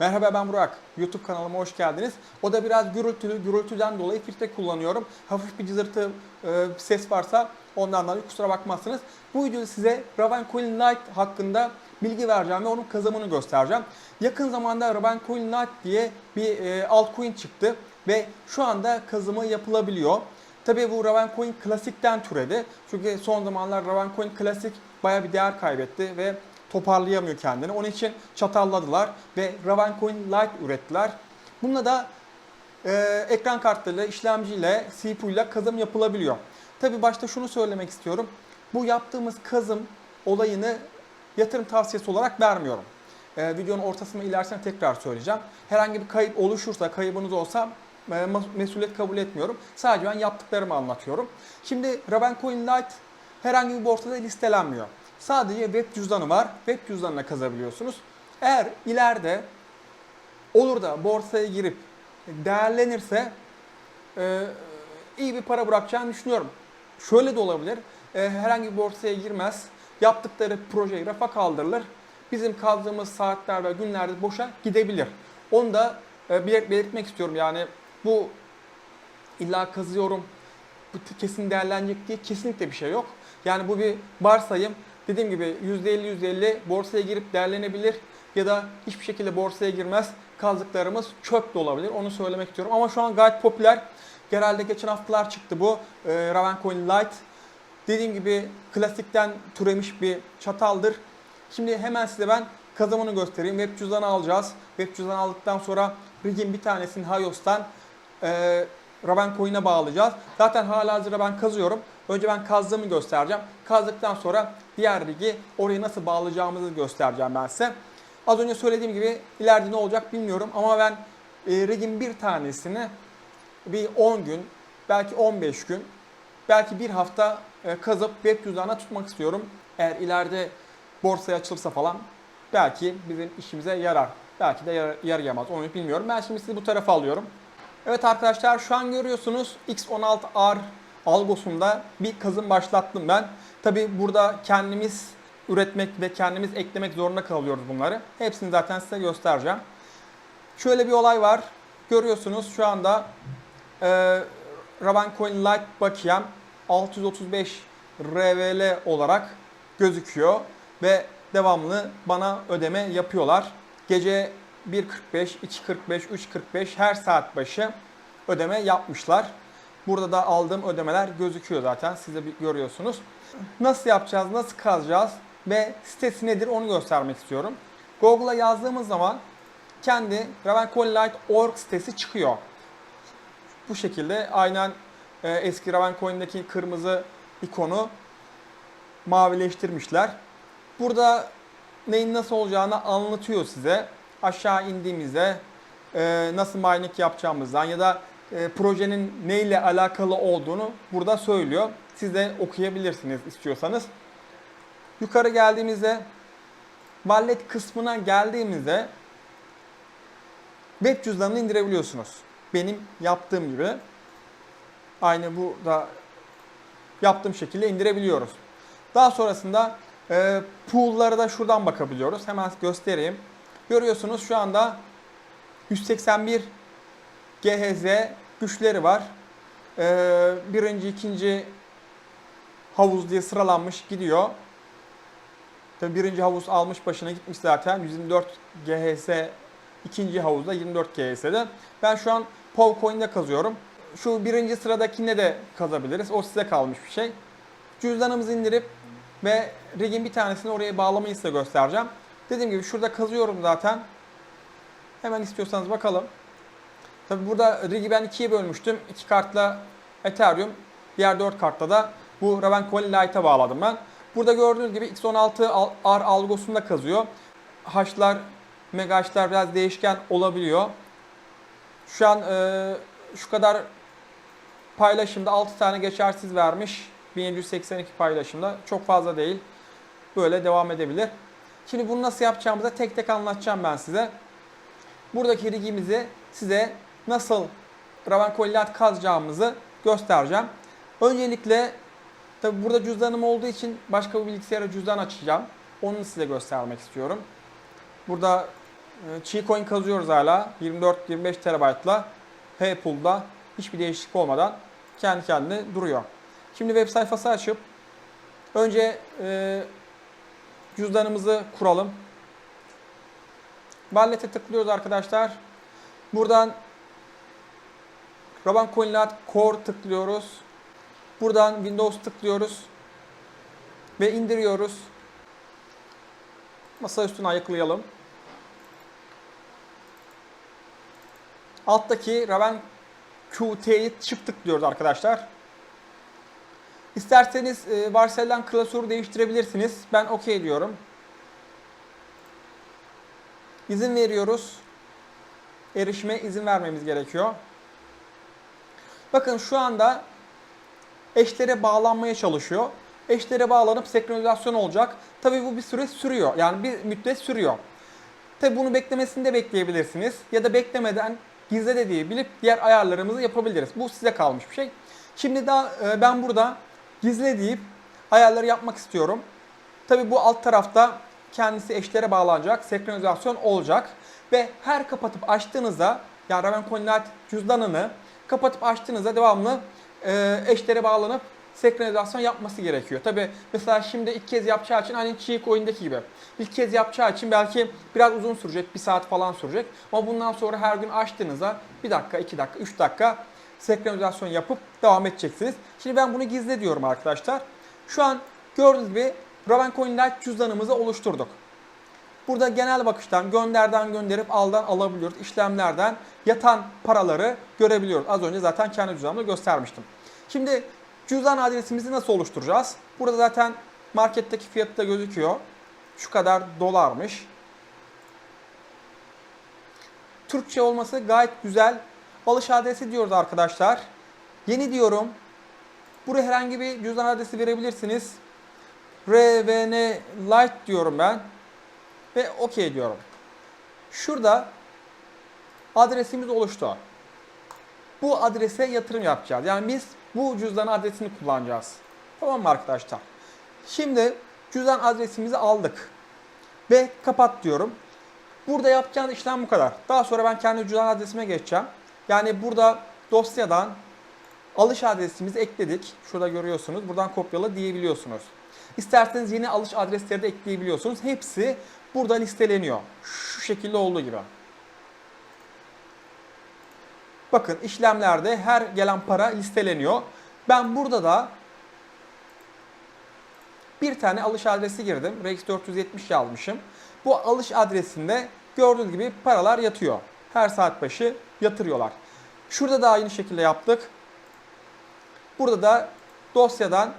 Merhaba ben Burak. YouTube kanalıma hoş geldiniz. O da biraz gürültülü, gürültüden dolayı filtre kullanıyorum. Hafif bir cızırtı e, ses varsa ondan dolayı kusura bakmazsınız. Bu videoda size Ravencoin Lite hakkında bilgi vereceğim ve onun kazanımını göstereceğim. Yakın zamanda Ravencoin Lite diye bir e, altcoin çıktı ve şu anda kazımı yapılabiliyor. Tabii bu Ravencoin Classic'ten türedi. Çünkü son zamanlar Ravencoin Classic baya bir değer kaybetti ve toparlayamıyor kendini. Onun için çatalladılar ve Ravencoin Lite ürettiler. Bununla da e, ekran kartlarıyla, işlemciyle, CPU ile kazım yapılabiliyor. Tabii başta şunu söylemek istiyorum. Bu yaptığımız kazım olayını yatırım tavsiyesi olarak vermiyorum. E, videonun ortasında ilerisine tekrar söyleyeceğim. Herhangi bir kayıp oluşursa, kaybınız olsa e, mesuliyet kabul etmiyorum. Sadece ben yaptıklarımı anlatıyorum. Şimdi Ravencoin Lite herhangi bir borsada listelenmiyor. Sadece web cüzdanı var. Web cüzdanına kazabiliyorsunuz. Eğer ileride olur da borsaya girip değerlenirse e, iyi bir para bırakacağını düşünüyorum. Şöyle de olabilir. e, herhangi bir borsaya girmez. Yaptıkları projeyi rafa kaldırılır. Bizim kazdığımız saatler ve günlerde boşa gidebilir. Onu da e, belir- belirtmek istiyorum. Yani bu illa kazıyorum, bu kesin değerlenecek diye kesinlikle bir şey yok. Yani bu bir varsayım. Dediğim gibi %50 %50 borsaya girip değerlenebilir ya da hiçbir şekilde borsaya girmez. Kazdıklarımız çöp de olabilir. Onu söylemek istiyorum. Ama şu an gayet popüler. Genelde geçen haftalar çıktı bu. E, Ravencoin Lite. Dediğim gibi klasikten türemiş bir çataldır. Şimdi hemen size ben kazımını göstereyim. Web cüzdanı alacağız. Web cüzdanı aldıktan sonra rigin bir tanesini Hayos'tan e, Ravencoin'e bağlayacağız. Zaten hala hazırda ben kazıyorum. Önce ben kazdığımı göstereceğim. Kazdıktan sonra diğer rigi oraya nasıl bağlayacağımızı göstereceğim ben size. Az önce söylediğim gibi ileride ne olacak bilmiyorum ama ben e, rigin bir tanesini bir 10 gün, belki 15 gün, belki bir hafta e, kazıp web cüzdanına tutmak istiyorum. Eğer ileride borsaya açılırsa falan belki bizim işimize yarar. Belki de yar- yarayamaz onu bilmiyorum. Ben şimdi sizi bu tarafa alıyorum. Evet arkadaşlar şu an görüyorsunuz X16R algosunda bir kazım başlattım ben. Tabi burada kendimiz üretmek ve kendimiz eklemek zorunda kalıyoruz bunları. Hepsini zaten size göstereceğim. Şöyle bir olay var. Görüyorsunuz şu anda e, Ravencoin Lite bakiyem 635 RVL olarak gözüküyor ve devamlı bana ödeme yapıyorlar. Gece 1.45, 2.45, 3.45 her saat başı ödeme yapmışlar. Burada da aldığım ödemeler gözüküyor zaten. Siz de görüyorsunuz. Nasıl yapacağız, nasıl kazacağız ve sitesi nedir onu göstermek istiyorum. Google'a yazdığımız zaman kendi Ravencoinlite.org sitesi çıkıyor. Bu şekilde aynen e, eski Ravencoin'deki kırmızı ikonu mavileştirmişler. Burada neyin nasıl olacağını anlatıyor size. Aşağı indiğimizde e, nasıl mining yapacağımızdan ya da e, projenin neyle alakalı olduğunu burada söylüyor. Siz de okuyabilirsiniz istiyorsanız. Yukarı geldiğimizde wallet kısmına geldiğimizde web cüzdanını indirebiliyorsunuz. Benim yaptığım gibi aynı burada yaptığım şekilde indirebiliyoruz. Daha sonrasında e, pool'lara da şuradan bakabiliyoruz. Hemen göstereyim. Görüyorsunuz şu anda 181 GHZ güçleri var. E, birinci, ikinci havuz diye sıralanmış gidiyor. Tabii birinci havuz almış başına gitmiş zaten. 124 GHS ikinci havuzda 24 GHS'de. Ben şu an Povcoin'de kazıyorum. Şu birinci sıradakine de kazabiliriz. O size kalmış bir şey. Cüzdanımızı indirip ve rigin bir tanesini oraya bağlamayı size göstereceğim. Dediğim gibi şurada kazıyorum zaten. Hemen istiyorsanız bakalım. Tabi burada rigi ben ikiye bölmüştüm. İki kartla Ethereum, diğer dört kartla da bu Ravencoin Lite'a bağladım ben. Burada gördüğünüz gibi X16 R algosunda kazıyor. Haşlar, mega haşlar biraz değişken olabiliyor. Şu an e, şu kadar paylaşımda 6 tane geçersiz vermiş. 1782 paylaşımda. Çok fazla değil. Böyle devam edebilir. Şimdi bunu nasıl yapacağımızı tek tek anlatacağım ben size. Buradaki rigimizi size nasıl Ravencoin Lite kazacağımızı göstereceğim. Öncelikle tabi burada cüzdanım olduğu için başka bir bilgisayara cüzdan açacağım. Onu size göstermek istiyorum. Burada e, çiğ coin kazıyoruz hala. 24-25 terabaytla H-Pool'da hiçbir değişiklik olmadan kendi kendine duruyor. Şimdi web sayfası açıp önce e, cüzdanımızı kuralım. Wallet'e tıklıyoruz arkadaşlar. Buradan Raban CoinLat Core tıklıyoruz. Buradan Windows tıklıyoruz. Ve indiriyoruz. Masa üstüne ayıklayalım. Alttaki Raven QT'yi çift tıklıyoruz arkadaşlar. İsterseniz e, varsayılan klasörü değiştirebilirsiniz. Ben OK diyorum. İzin veriyoruz. Erişime izin vermemiz gerekiyor. Bakın şu anda eşlere bağlanmaya çalışıyor. Eşlere bağlanıp senkronizasyon olacak. Tabii bu bir süre sürüyor. Yani bir müddet sürüyor. Tabii bunu beklemesini de bekleyebilirsiniz. Ya da beklemeden gizle de diye bilip diğer ayarlarımızı yapabiliriz. Bu size kalmış bir şey. Şimdi daha e, ben burada gizle deyip ayarları yapmak istiyorum. Tabii bu alt tarafta kendisi eşlere bağlanacak, senkronizasyon olacak ve her kapatıp açtığınızda yani Raven Coinlight cüzdanını kapatıp açtığınızda devamlı e, eşlere bağlanıp senkronizasyon yapması gerekiyor. Tabi mesela şimdi ilk kez yapacağı için hani Cheek oyundaki gibi. İlk kez yapacağı için belki biraz uzun sürecek, bir saat falan sürecek. Ama bundan sonra her gün açtığınızda bir dakika, iki dakika, üç dakika senkronizasyon yapıp devam edeceksiniz. Şimdi ben bunu gizle diyorum arkadaşlar. Şu an gördüğünüz gibi Raven Coin Lite cüzdanımızı oluşturduk. Burada genel bakıştan gönderden gönderip aldan alabiliyoruz. İşlemlerden yatan paraları görebiliyoruz. Az önce zaten kendi cüzdanımda göstermiştim. Şimdi cüzdan adresimizi nasıl oluşturacağız? Burada zaten marketteki fiyatı da gözüküyor. Şu kadar dolarmış. Türkçe olması gayet güzel. Alış adresi diyoruz arkadaşlar. Yeni diyorum. Buraya herhangi bir cüzdan adresi verebilirsiniz. RVN Lite diyorum ben. Ve OK diyorum. Şurada adresimiz oluştu. Bu adrese yatırım yapacağız. Yani biz bu cüzdan adresini kullanacağız. Tamam mı arkadaşlar? Şimdi cüzdan adresimizi aldık. Ve kapat diyorum. Burada yapacağınız işlem bu kadar. Daha sonra ben kendi cüzdan adresime geçeceğim. Yani burada dosyadan alış adresimizi ekledik. Şurada görüyorsunuz. Buradan kopyala diyebiliyorsunuz. İsterseniz yeni alış adresleri de ekleyebiliyorsunuz. Hepsi burada listeleniyor. Şu şekilde olduğu gibi. Bakın işlemlerde her gelen para listeleniyor. Ben burada da bir tane alış adresi girdim. Rex 470 yazmışım. Bu alış adresinde gördüğünüz gibi paralar yatıyor. Her saat başı yatırıyorlar. Şurada da aynı şekilde yaptık. Burada da dosyadan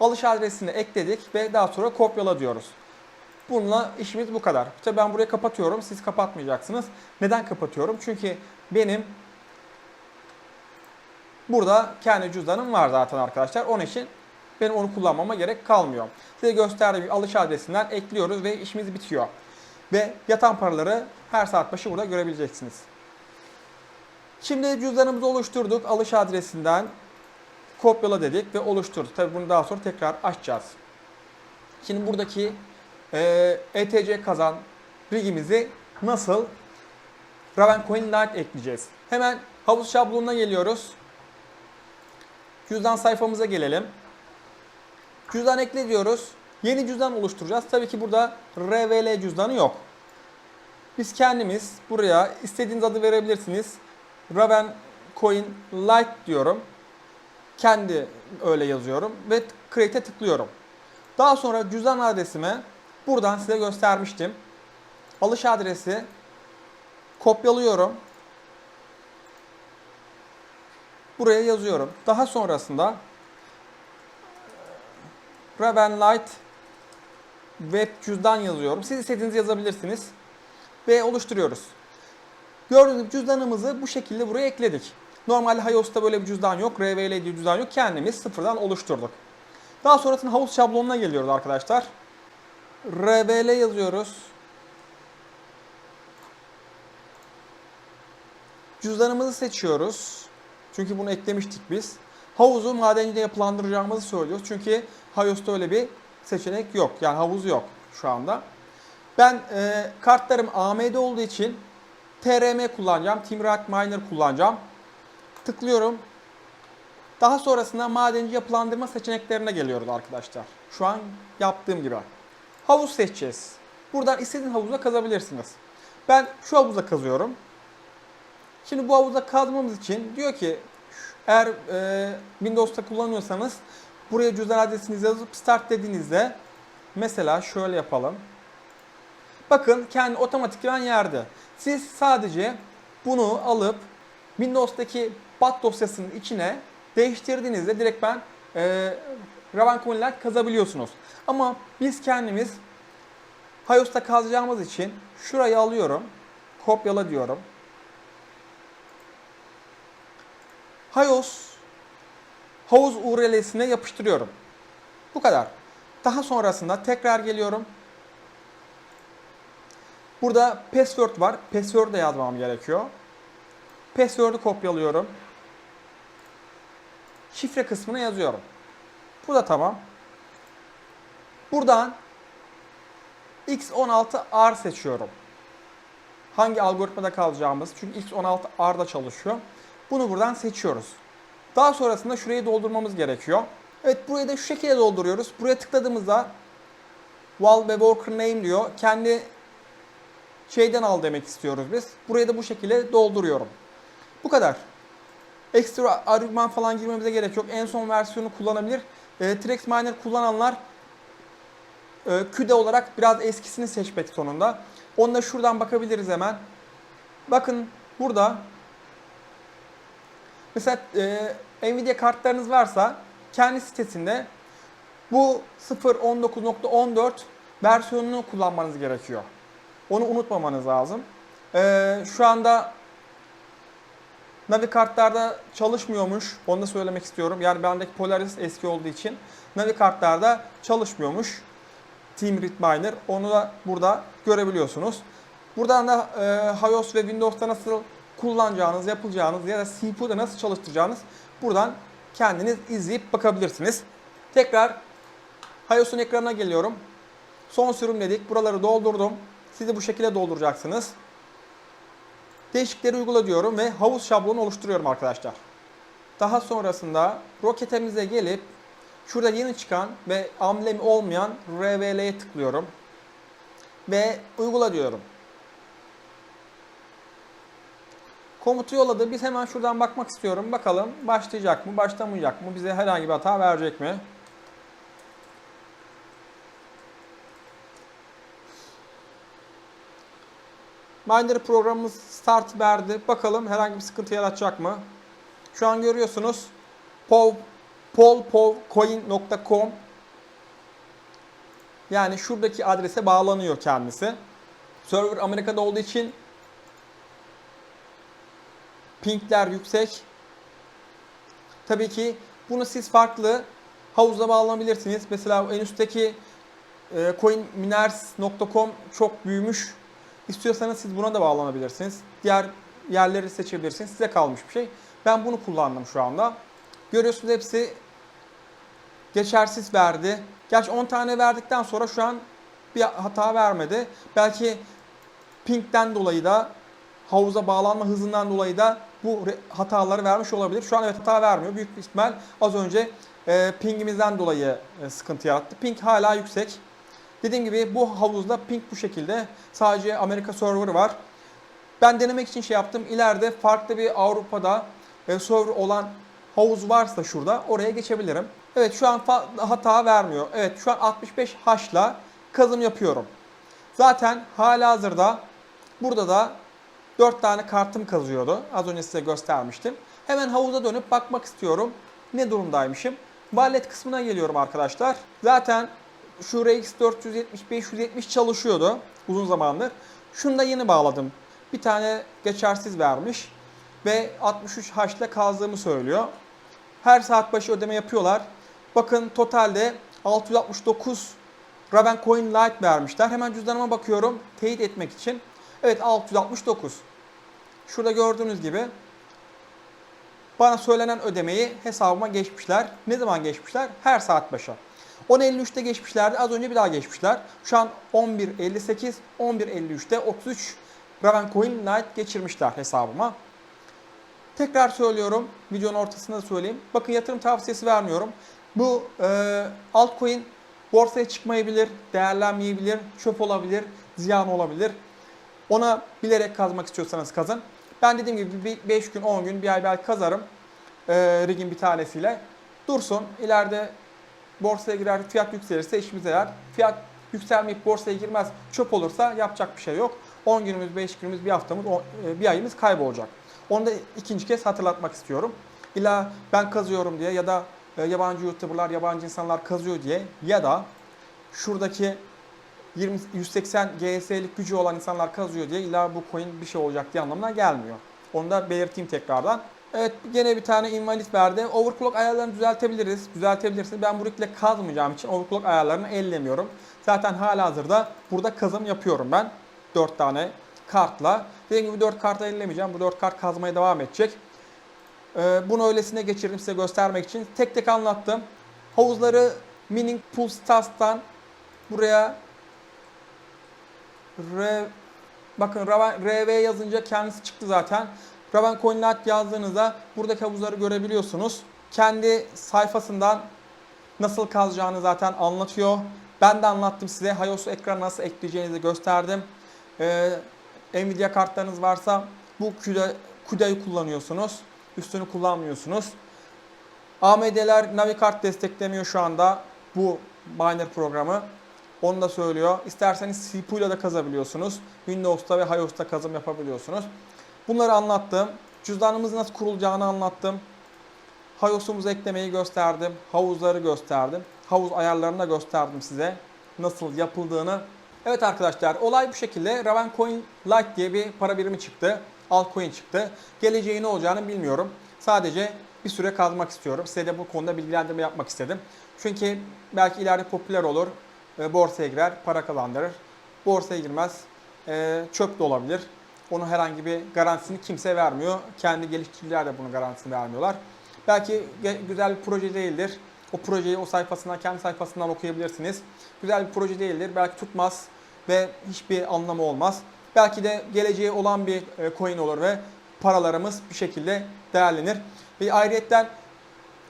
alış adresini ekledik ve daha sonra kopyala diyoruz. Bununla işimiz bu kadar. İşte ben burayı kapatıyorum. Siz kapatmayacaksınız. Neden kapatıyorum? Çünkü benim burada kendi cüzdanım var zaten arkadaşlar. Onun için benim onu kullanmama gerek kalmıyor. Size gösterdiğim alış adresinden ekliyoruz ve işimiz bitiyor. Ve yatan paraları her saat başı burada görebileceksiniz. Şimdi cüzdanımızı oluşturduk. Alış adresinden kopyala dedik ve oluşturduk. Tabi bunu daha sonra tekrar açacağız. Şimdi buradaki e, ETC kazan rigimizi nasıl Ravencoin Lite ekleyeceğiz. Hemen havuz şablonuna geliyoruz. Cüzdan sayfamıza gelelim. Cüzdan ekle diyoruz. Yeni cüzdan oluşturacağız. Tabii ki burada RVL cüzdanı yok. Biz kendimiz buraya istediğiniz adı verebilirsiniz. Raven Coin Lite diyorum. Kendi öyle yazıyorum ve Create'e tıklıyorum. Daha sonra cüzdan adresime buradan size göstermiştim. Alış adresi kopyalıyorum. Buraya yazıyorum. Daha sonrasında Raven Lite web cüzdan yazıyorum. Siz istediğiniz yazabilirsiniz. Ve oluşturuyoruz. Gördüğünüz gibi cüzdanımızı bu şekilde buraya ekledik. Normalde Hayos'ta böyle bir cüzdan yok. RVL diye cüzdan yok. Kendimiz sıfırdan oluşturduk. Daha sonrasında havuz şablonuna geliyoruz arkadaşlar. RVL yazıyoruz. Cüzdanımızı seçiyoruz. Çünkü bunu eklemiştik biz. Havuzu madencide yapılandıracağımızı söylüyoruz. Çünkü Hayos'ta öyle bir seçenek yok. Yani havuz yok şu anda. Ben e, kartlarım AMD olduğu için TRM kullanacağım. Rocket Miner kullanacağım. Tıklıyorum. Daha sonrasında madenci yapılandırma seçeneklerine geliyoruz arkadaşlar. Şu an yaptığım gibi. Havuz seçeceğiz. Buradan istediğin havuza kazabilirsiniz. Ben şu havuza kazıyorum. Şimdi bu havuza kazmamız için diyor ki eğer e, Windows'ta kullanıyorsanız buraya cüzdan adresinizi yazıp start dediğinizde mesela şöyle yapalım. Bakın kendi otomatikman yerde. Siz sadece bunu alıp Windows'taki bat dosyasının içine değiştirdiğinizde direkt ben e, Raven Coin'ler kazabiliyorsunuz. Ama biz kendimiz Hayos'ta kazacağımız için şurayı alıyorum. Kopyala diyorum. Hayos havuz URL'sine yapıştırıyorum. Bu kadar. Daha sonrasında tekrar geliyorum. Burada password var. Password de yazmam gerekiyor. Password'u kopyalıyorum. Şifre kısmına yazıyorum. Bu da tamam. Buradan X16R seçiyorum. Hangi algoritmada kalacağımız. Çünkü X16R'da çalışıyor. Bunu buradan seçiyoruz. Daha sonrasında şurayı doldurmamız gerekiyor. Evet burayı da şu şekilde dolduruyoruz. Buraya tıkladığımızda Val ve Worker Name diyor. Kendi şeyden al demek istiyoruz biz. Burayı da bu şekilde dolduruyorum. Bu kadar. Ekstra argüman falan girmemize gerek yok. En son versiyonu kullanabilir. E, Trex Miner kullananlar e, küde olarak biraz eskisini seçmek sonunda. Onunla şuradan bakabiliriz hemen. Bakın burada mesela e, Nvidia kartlarınız varsa kendi sitesinde bu 0.19.14 versiyonunu kullanmanız gerekiyor. Onu unutmamanız lazım. Ee, şu anda Navi kartlarda çalışmıyormuş. Onu da söylemek istiyorum. Yani bendeki Polaris eski olduğu için Navi kartlarda çalışmıyormuş. Team Read Miner. Onu da burada görebiliyorsunuz. Buradan da e, iOS ve Windows'ta nasıl kullanacağınız, yapılacağınız ya da CPU'da nasıl çalıştıracağınız buradan kendiniz izleyip bakabilirsiniz. Tekrar iOS'un ekranına geliyorum. Son sürüm dedik. Buraları doldurdum. Siz de bu şekilde dolduracaksınız. Değişiklikleri uygula diyorum ve havuz şablonu oluşturuyorum arkadaşlar. Daha sonrasında roketimize gelip şurada yeni çıkan ve amblemi olmayan RVL'ye tıklıyorum. Ve uygula diyorum. Komutu yolladı. Biz hemen şuradan bakmak istiyorum. Bakalım başlayacak mı, başlamayacak mı? Bize herhangi bir hata verecek mi? Miner programımız start verdi. Bakalım herhangi bir sıkıntı yaratacak mı? Şu an görüyorsunuz. pov polpovcoin.com yani şuradaki adrese bağlanıyor kendisi. Server Amerika'da olduğu için pingler yüksek. Tabii ki bunu siz farklı havuzda bağlanabilirsiniz. Mesela en üstteki e, coinminers.com çok büyümüş. İstiyorsanız siz buna da bağlanabilirsiniz. Diğer yerleri seçebilirsiniz. Size kalmış bir şey. Ben bunu kullandım şu anda. Görüyorsunuz hepsi geçersiz verdi. Gerçi 10 tane verdikten sonra şu an bir hata vermedi. Belki pingden dolayı da havuza bağlanma hızından dolayı da bu hataları vermiş olabilir. Şu an evet hata vermiyor. Büyük ihtimal az önce e, pingimizden dolayı e, sıkıntı yarattı. Ping hala yüksek. Dediğim gibi bu havuzda ping bu şekilde. Sadece Amerika serverı var. Ben denemek için şey yaptım. İleride farklı bir Avrupa'da e, server olan havuz varsa şurada oraya geçebilirim. Evet şu an hata vermiyor. Evet şu an 65 H'la kazım yapıyorum. Zaten hala hazırda burada da 4 tane kartım kazıyordu. Az önce size göstermiştim. Hemen havuza dönüp bakmak istiyorum. Ne durumdaymışım. Wallet kısmına geliyorum arkadaşlar. Zaten şu RX 470 570 çalışıyordu uzun zamandır. Şunu da yeni bağladım. Bir tane geçersiz vermiş ve 63 H ile kazdığımı söylüyor. Her saat başı ödeme yapıyorlar. Bakın totalde 669 Raven Coin Lite vermişler. Hemen cüzdanıma bakıyorum teyit etmek için. Evet 669. Şurada gördüğünüz gibi bana söylenen ödemeyi hesabıma geçmişler. Ne zaman geçmişler? Her saat başı. 10.53'te geçmişlerdi. Az önce bir daha geçmişler. Şu an 11.58, 11.53'te 33 Ravencoin Lite geçirmişler hesabıma. Tekrar söylüyorum. Videonun ortasında da söyleyeyim. Bakın yatırım tavsiyesi vermiyorum. Bu e, altcoin borsaya çıkmayabilir, değerlenmeyebilir, çöp olabilir, ziyan olabilir. Ona bilerek kazmak istiyorsanız kazın. Ben dediğim gibi 5 gün, 10 gün, bir ay belki kazarım. E, rigin bir tanesiyle. Dursun. İleride borsaya girer, fiyat yükselirse işimize yarar. Fiyat yükselmeyip borsaya girmez, çöp olursa yapacak bir şey yok. 10 günümüz, 5 günümüz, bir haftamız, e, bir ayımız kaybolacak. Onu da ikinci kez hatırlatmak istiyorum. İlla ben kazıyorum diye ya da e, yabancı YouTuber'lar, yabancı insanlar kazıyor diye ya da şuradaki 20, 180 GS'lik gücü olan insanlar kazıyor diye illa bu coin bir şey olacak diye anlamına gelmiyor. Onu da belirteyim tekrardan. Evet gene bir tane invalid verdi. Overclock ayarlarını düzeltebiliriz. Düzeltebilirsiniz. Ben bu rigle kazmayacağım için overclock ayarlarını ellemiyorum. Zaten hala hazırda burada kazım yapıyorum ben. 4 tane kartla. Dediğim gibi 4 kart ellemeyeceğim. Bu 4 kart kazmaya devam edecek. Ee, bunu öylesine geçirdim size göstermek için. Tek tek anlattım. Havuzları Mining Pool Stars'tan buraya R, bakın RV yazınca kendisi çıktı zaten. Raven Coinlat yazdığınızda buradaki havuzları görebiliyorsunuz. Kendi sayfasından nasıl kazacağını zaten anlatıyor. Ben de anlattım size. Hayos'u ekrana nasıl ekleyeceğinizi gösterdim. Ee, Nvidia kartlarınız varsa bu CUDA, CUDA'yı kullanıyorsunuz. Üstünü kullanmıyorsunuz. AMD'ler Navicart desteklemiyor şu anda bu miner programı. Onu da söylüyor. İsterseniz CPU ile de kazabiliyorsunuz. Windows'ta ve iOS'ta kazım yapabiliyorsunuz. Bunları anlattım. Cüzdanımızın nasıl kurulacağını anlattım. Hayos'umuzu eklemeyi gösterdim. Havuzları gösterdim. Havuz ayarlarını da gösterdim size. Nasıl yapıldığını. Evet arkadaşlar olay bu şekilde. Ravencoin Lite diye bir para birimi çıktı. Altcoin çıktı. Geleceği ne olacağını bilmiyorum. Sadece bir süre kazmak istiyorum. Size de bu konuda bilgilendirme yapmak istedim. Çünkü belki ileride popüler olur. e, Borsaya girer, para kazandırır. Borsaya girmez, e, çöp de olabilir. Onun herhangi bir garantisini kimse vermiyor. Kendi geliştiriciler de bunun garantisini vermiyorlar. Belki güzel bir proje değildir. O projeyi o sayfasından, kendi sayfasından okuyabilirsiniz. Güzel bir proje değildir. Belki tutmaz ve hiçbir anlamı olmaz. Belki de geleceği olan bir e, coin olur ve paralarımız bir şekilde değerlenir. Ve ayrıyetten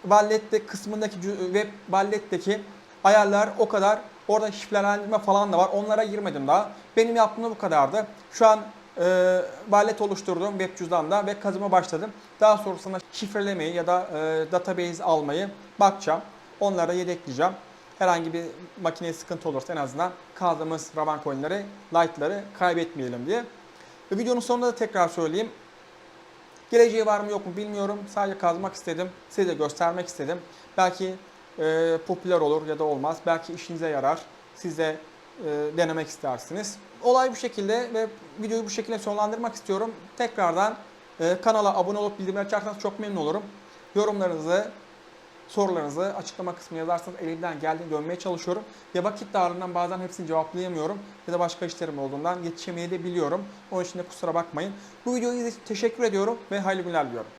Wallet'te kısmındaki web Wallet'teki ayarlar o kadar. Orada şifrelendirme falan da var. Onlara girmedim daha. Benim yaptığım bu kadardı. Şu an e, wallet oluşturdum web cüzdanda ve kazıma başladım. Daha sonrasında şifrelemeyi ya da e, database almayı bakacağım. Onlara yedekleyeceğim. Herhangi bir makineye sıkıntı olursa en azından kazdığımız Raven coinleri, light'ları kaybetmeyelim diye. Ve videonun sonunda da tekrar söyleyeyim. Geleceği var mı yok mu bilmiyorum. Sadece kazmak istedim. Size de göstermek istedim. Belki e, popüler olur ya da olmaz. Belki işinize yarar. Siz de e, denemek istersiniz. Olay bu şekilde ve videoyu bu şekilde sonlandırmak istiyorum. Tekrardan e, kanala abone olup bildirimleri açarsanız çok memnun olurum. Yorumlarınızı, sorularınızı açıklama kısmına yazarsanız elimden geldiğini dönmeye çalışıyorum. Ve vakit darlığından bazen hepsini cevaplayamıyorum. Ya da başka işlerim olduğundan yetişemeyi de biliyorum. Onun için de kusura bakmayın. Bu videoyu izlediğiniz için teşekkür ediyorum ve hayırlı günler diliyorum.